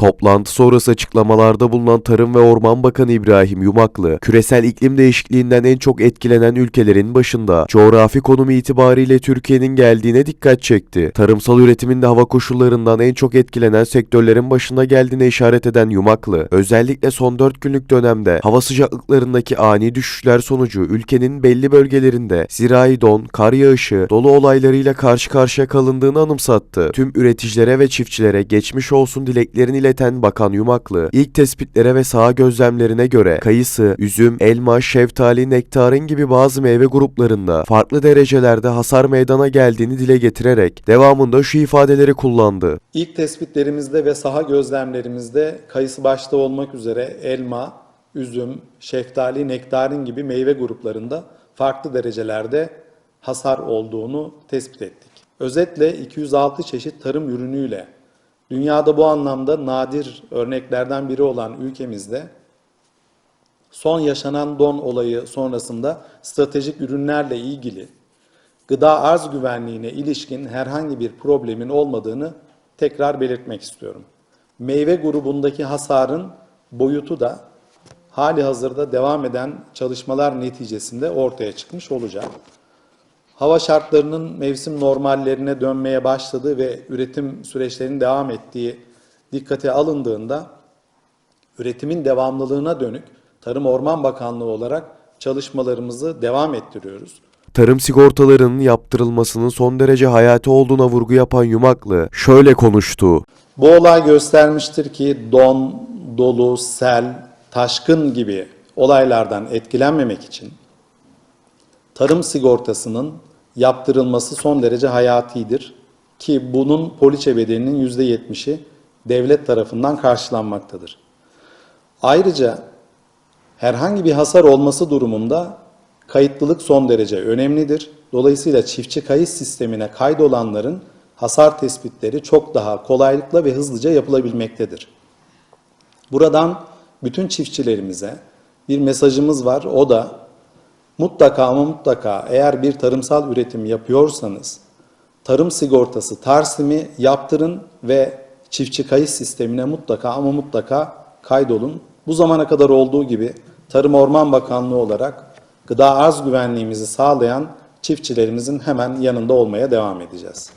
Toplantı sonrası açıklamalarda bulunan Tarım ve Orman Bakanı İbrahim Yumaklı, küresel iklim değişikliğinden en çok etkilenen ülkelerin başında coğrafi konumu itibariyle Türkiye'nin geldiğine dikkat çekti. Tarımsal üretimin de hava koşullarından en çok etkilenen sektörlerin başında geldiğine işaret eden Yumaklı, özellikle son 4 günlük dönemde hava sıcaklıklarındaki ani düşüşler sonucu ülkenin belli bölgelerinde zirai don, kar yağışı, dolu olaylarıyla karşı karşıya kalındığını anımsattı. Tüm üreticilere ve çiftçilere geçmiş olsun dileklerini ileten Bakan Yumaklı, ilk tespitlere ve saha gözlemlerine göre kayısı, üzüm, elma, şeftali, nektarin gibi bazı meyve gruplarında farklı derecelerde hasar meydana geldiğini dile getirerek devamında şu ifadeleri kullandı. İlk tespitlerimizde ve saha gözlemlerimizde kayısı başta olmak üzere elma, üzüm, şeftali, nektarin gibi meyve gruplarında farklı derecelerde hasar olduğunu tespit ettik. Özetle 206 çeşit tarım ürünüyle dünyada bu anlamda nadir örneklerden biri olan ülkemizde son yaşanan don olayı sonrasında stratejik ürünlerle ilgili gıda arz güvenliğine ilişkin herhangi bir problemin olmadığını tekrar belirtmek istiyorum. Meyve grubundaki hasarın boyutu da hali hazırda devam eden çalışmalar neticesinde ortaya çıkmış olacak. Hava şartlarının mevsim normallerine dönmeye başladığı ve üretim süreçlerinin devam ettiği dikkate alındığında üretimin devamlılığına dönük Tarım Orman Bakanlığı olarak çalışmalarımızı devam ettiriyoruz. Tarım sigortalarının yaptırılmasının son derece hayati olduğuna vurgu yapan Yumaklı şöyle konuştu. Bu olay göstermiştir ki don, dolu, sel, taşkın gibi olaylardan etkilenmemek için tarım sigortasının yaptırılması son derece hayatidir ki bunun poliçe bedelinin %70'i devlet tarafından karşılanmaktadır. Ayrıca herhangi bir hasar olması durumunda kayıtlılık son derece önemlidir. Dolayısıyla çiftçi kayıt sistemine kaydolanların hasar tespitleri çok daha kolaylıkla ve hızlıca yapılabilmektedir. Buradan bütün çiftçilerimize bir mesajımız var. O da mutlaka ama mutlaka eğer bir tarımsal üretim yapıyorsanız tarım sigortası tarsimi yaptırın ve çiftçi kayıt sistemine mutlaka ama mutlaka kaydolun. Bu zamana kadar olduğu gibi Tarım Orman Bakanlığı olarak gıda arz güvenliğimizi sağlayan çiftçilerimizin hemen yanında olmaya devam edeceğiz.